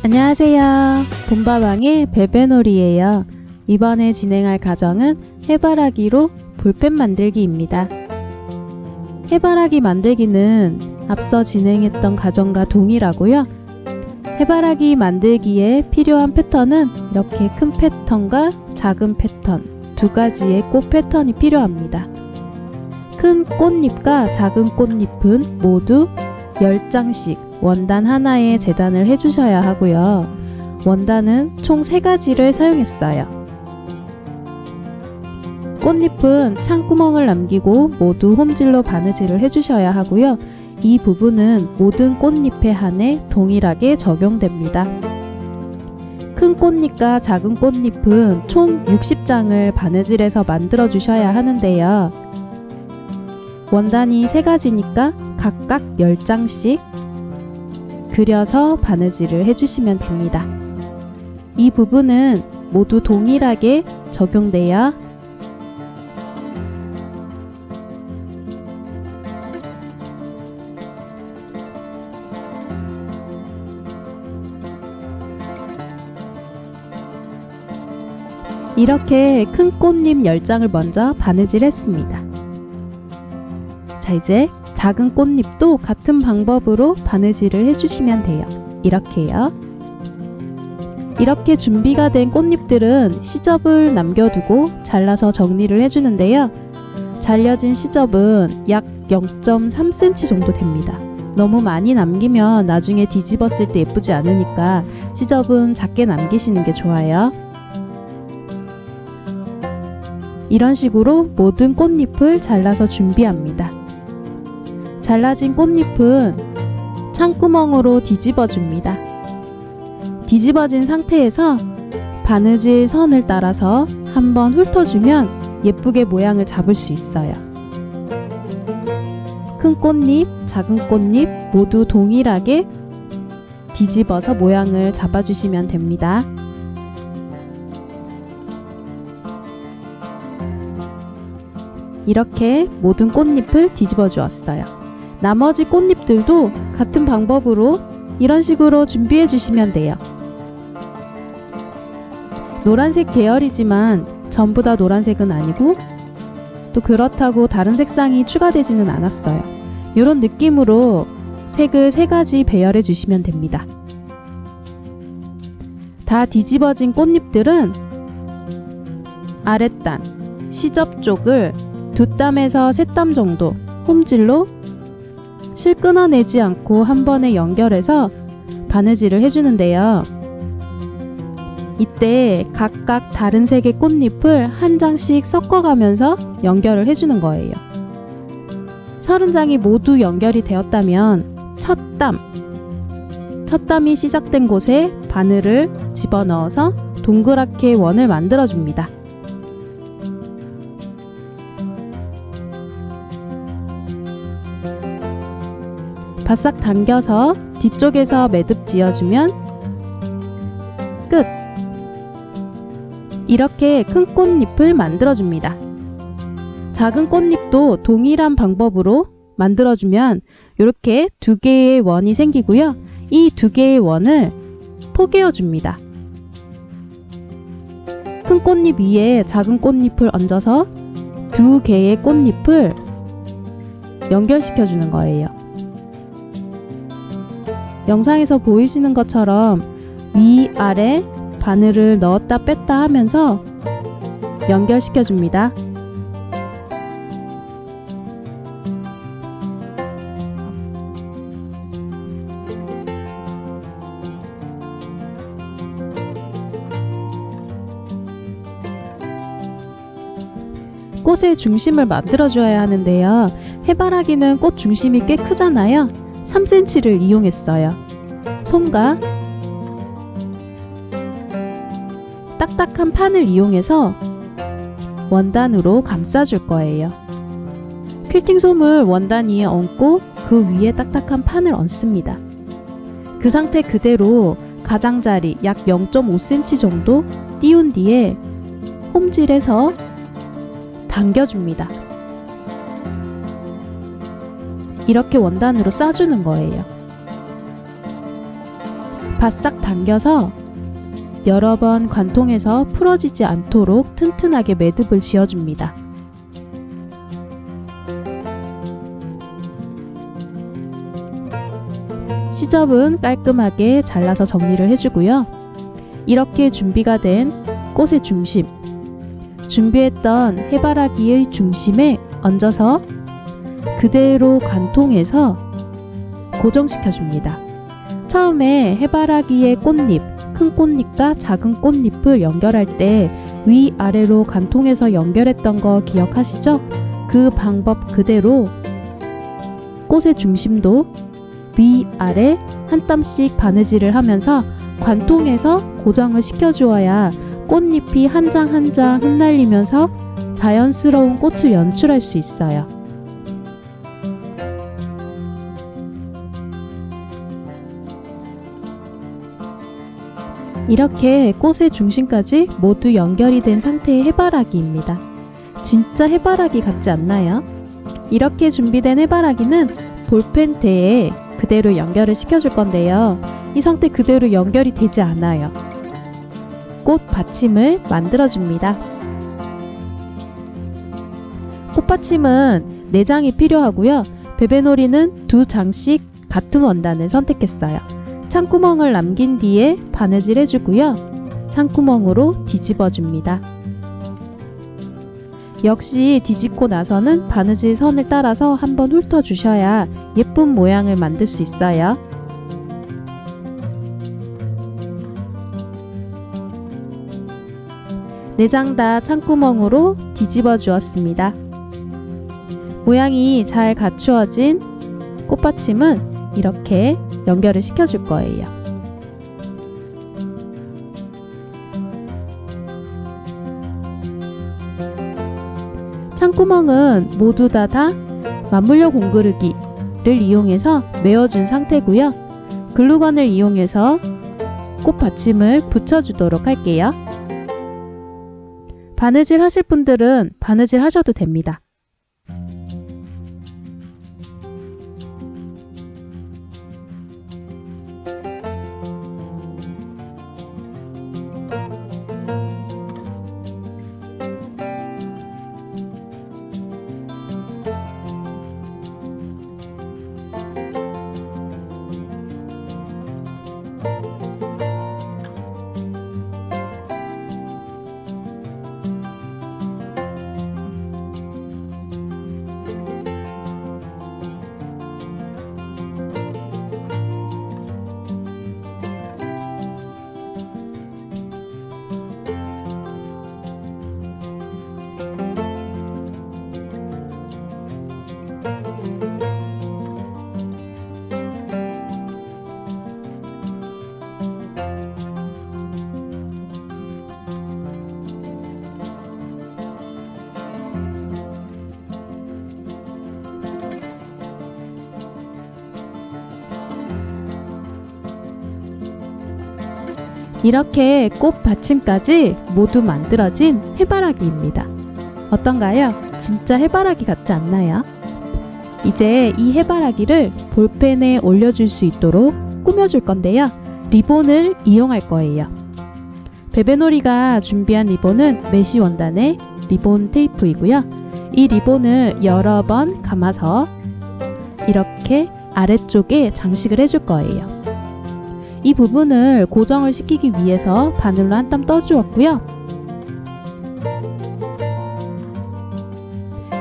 안녕하세요. 봄바방의 베베놀이에요. 이번에 진행할 과정은 해바라기로 볼펜 만들기입니다. 해바라기 만들기는 앞서 진행했던 과정과 동일하고요. 해바라기 만들기에 필요한 패턴은 이렇게 큰 패턴과 작은 패턴 두 가지의 꽃 패턴이 필요합니다. 큰 꽃잎과 작은 꽃잎은 모두 10장씩 원단 하나에 재단을 해주셔야 하고요. 원단은 총 3가지를 사용했어요. 꽃잎은 창구멍을 남기고 모두 홈질로 바느질을 해주셔야 하고요. 이 부분은 모든 꽃잎에 한해 동일하게 적용됩니다. 큰 꽃잎과 작은 꽃잎은 총 60장을 바느질해서 만들어 주셔야 하는데요. 원단이 3가지니까 각각 10장씩 그려서 바느질을 해주시면 됩니다. 이 부분은 모두 동일하게 적용돼요. 이렇게 큰 꽃잎 10장을 먼저 바느질 했습니다. 자, 이제 작은 꽃잎도 같은 방법으로 바느질을 해주시면 돼요. 이렇게요. 이렇게 준비가 된 꽃잎들은 시접을 남겨두고 잘라서 정리를 해주는데요. 잘려진 시접은 약 0.3cm 정도 됩니다. 너무 많이 남기면 나중에 뒤집었을 때 예쁘지 않으니까 시접은 작게 남기시는 게 좋아요. 이런 식으로 모든 꽃잎을 잘라서 준비합니다. 잘라진 꽃잎은 창구멍으로 뒤집어 줍니다. 뒤집어진 상태에서 바느질 선을 따라서 한번 훑어주면 예쁘게 모양을 잡을 수 있어요. 큰 꽃잎, 작은 꽃잎 모두 동일하게 뒤집어서 모양을 잡아주시면 됩니다. 이렇게 모든 꽃잎을 뒤집어 주었어요. 나머지 꽃잎들도 같은 방법으로 이런 식으로 준비해 주시면 돼요. 노란색 계열이지만 전부 다 노란색은 아니고 또 그렇다고 다른 색상이 추가되지는 않았어요. 이런 느낌으로 색을 세 가지 배열해 주시면 됩니다. 다 뒤집어진 꽃잎들은 아랫단, 시접 쪽을 두 땀에서 세 땀 정도 홈질로 실 끊어내지 않고 한 번에 연결해서 바느질을 해주는데요. 이때 각각 다른 색의 꽃잎을 한 장씩 섞어가면서 연결을 해주는 거예요. 서른 장이 모두 연결이 되었다면 첫 땀, 첫 땀이 시작된 곳에 바늘을 집어넣어서 동그랗게 원을 만들어줍니다. 바싹 당겨서 뒤쪽에서 매듭 지어주면 끝! 이렇게 큰 꽃잎을 만들어줍니다. 작은 꽃잎도 동일한 방법으로 만들어주면 이렇게 두 개의 원이 생기고요. 이 두 개의 원을 포개어 줍니다. 큰 꽃잎 위에 작은 꽃잎을 얹어서 두 개의 꽃잎을 연결시켜 주는 거예요. 영상에서 보이시는 것처럼 위, 아래 바늘을 넣었다 뺐다 하면서 연결시켜 줍니다. 꽃의 중심을 만들어줘야 하는데요. 해바라기는 꽃 중심이 꽤 크잖아요. 3cm를 이용했어요. 솜과 딱딱한 판을 이용해서 원단으로 감싸줄 거예요. 퀼팅 솜을 원단 위에 얹고 그 위에 딱딱한 판을 얹습니다. 그 상태 그대로 가장자리 약 0.5cm 정도 띄운 뒤에 홈질해서 당겨줍니다. 이렇게 원단으로 싸주는 거예요. 바싹 당겨서 여러 번 관통해서 풀어지지 않도록 튼튼하게 매듭을 지어줍니다. 시접은 깔끔하게 잘라서 정리를 해주고요. 이렇게 준비가 된 꽃의 중심, 준비했던 해바라기의 중심에 얹어서 그대로 관통해서 고정시켜 줍니다. 처음에 해바라기의 꽃잎, 큰 꽃잎과 작은 꽃잎을 연결할 때 위아래로 관통해서 연결했던 거 기억하시죠? 그 방법 그대로 꽃의 중심도 위아래 한 땀씩 바느질을 하면서 관통해서 고정을 시켜주어야 꽃잎이 한 장 한 장 흩날리면서 자연스러운 꽃을 연출할 수 있어요. 이렇게 꽃의 중심까지 모두 연결이 된 상태의 해바라기입니다. 진짜 해바라기 같지 않나요? 이렇게 준비된 해바라기는 볼펜테에 그대로 연결을 시켜줄 건데요. 이 상태 그대로 연결이 되지 않아요. 꽃 받침을 만들어줍니다. 꽃받침은 4장이 필요하고요. 베베놀이는 2장씩 같은 원단을 선택했어요. 창구멍을 남긴 뒤에 바느질 해주고요. 창구멍으로 뒤집어 줍니다. 역시 뒤집고 나서는 바느질 선을 따라서 한번 훑어 주셔야 예쁜 모양을 만들 수 있어요. 내장 다 창구멍으로 뒤집어 주었습니다. 모양이 잘 갖추어진 꽃받침은 이렇게 연결을 시켜줄 거예요. 창구멍은 모두 다 다 맞물려 공그르기를 이용해서 메어준 상태고요. 글루건을 이용해서 꽃 받침을 붙여주도록 할게요. 바느질 하실 분들은 바느질 하셔도 됩니다. 이렇게 꽃 받침까지 모두 만들어진 해바라기입니다. 어떤가요? 진짜 해바라기 같지 않나요? 이제 이 해바라기를 볼펜에 올려줄 수 있도록 꾸며줄 건데요. 리본을 이용할 거예요. 베베놀이가 준비한 리본은 메시 원단의 리본 테이프이고요. 이 리본을 여러 번 감아서 이렇게 아래쪽에 장식을 해줄 거예요. 이 부분을 고정을 시키기 위해서 바늘로 한 땀 떠주었고요.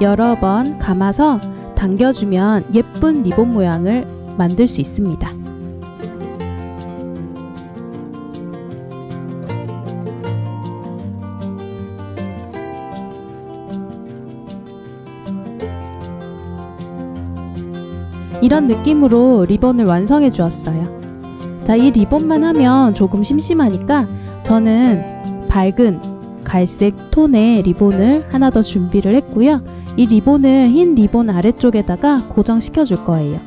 여러 번 감아서 당겨주면 예쁜 리본 모양을 만들 수 있습니다. 이런 느낌으로 리본을 완성해 주었어요. 자, 이 리본만 하면 조금 심심하니까 저는 밝은 갈색 톤의 리본을 하나 더 준비를 했고요. 이 리본을 흰 리본 아래쪽에다가 고정시켜 줄 거예요.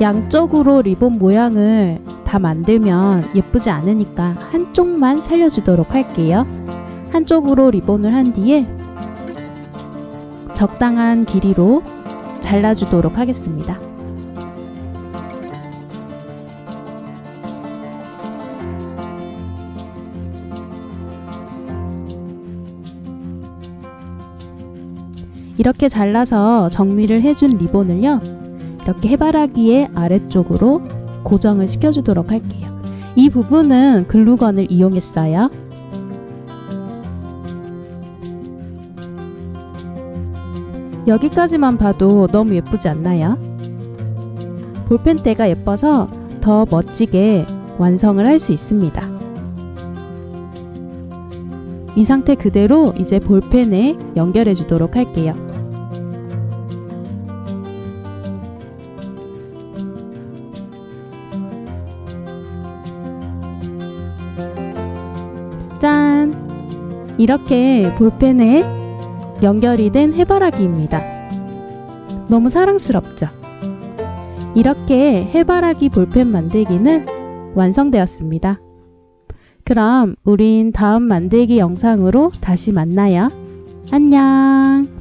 양쪽으로 리본 모양을 다 만들면 예쁘지 않으니까 한쪽만 살려주도록 할게요. 한쪽으로 리본을 한 뒤에 적당한 길이로 잘라주도록 하겠습니다. 이렇게 잘라서 정리를 해준 리본을요. 이렇게 해바라기의 아래쪽으로 고정을 시켜주도록 할게요. 이 부분은 글루건을 이용했어요. 여기까지만 봐도 너무 예쁘지 않나요? 볼펜대가 예뻐서 더 멋지게 완성을 할 수 있습니다. 이 상태 그대로 이제 볼펜에 연결해 주도록 할게요. 이렇게 볼펜에 연결이 된 해바라기입니다. 너무 사랑스럽죠? 이렇게 해바라기 볼펜 만들기는 완성되었습니다. 그럼 우린 다음 만들기 영상으로 다시 만나요. 안녕!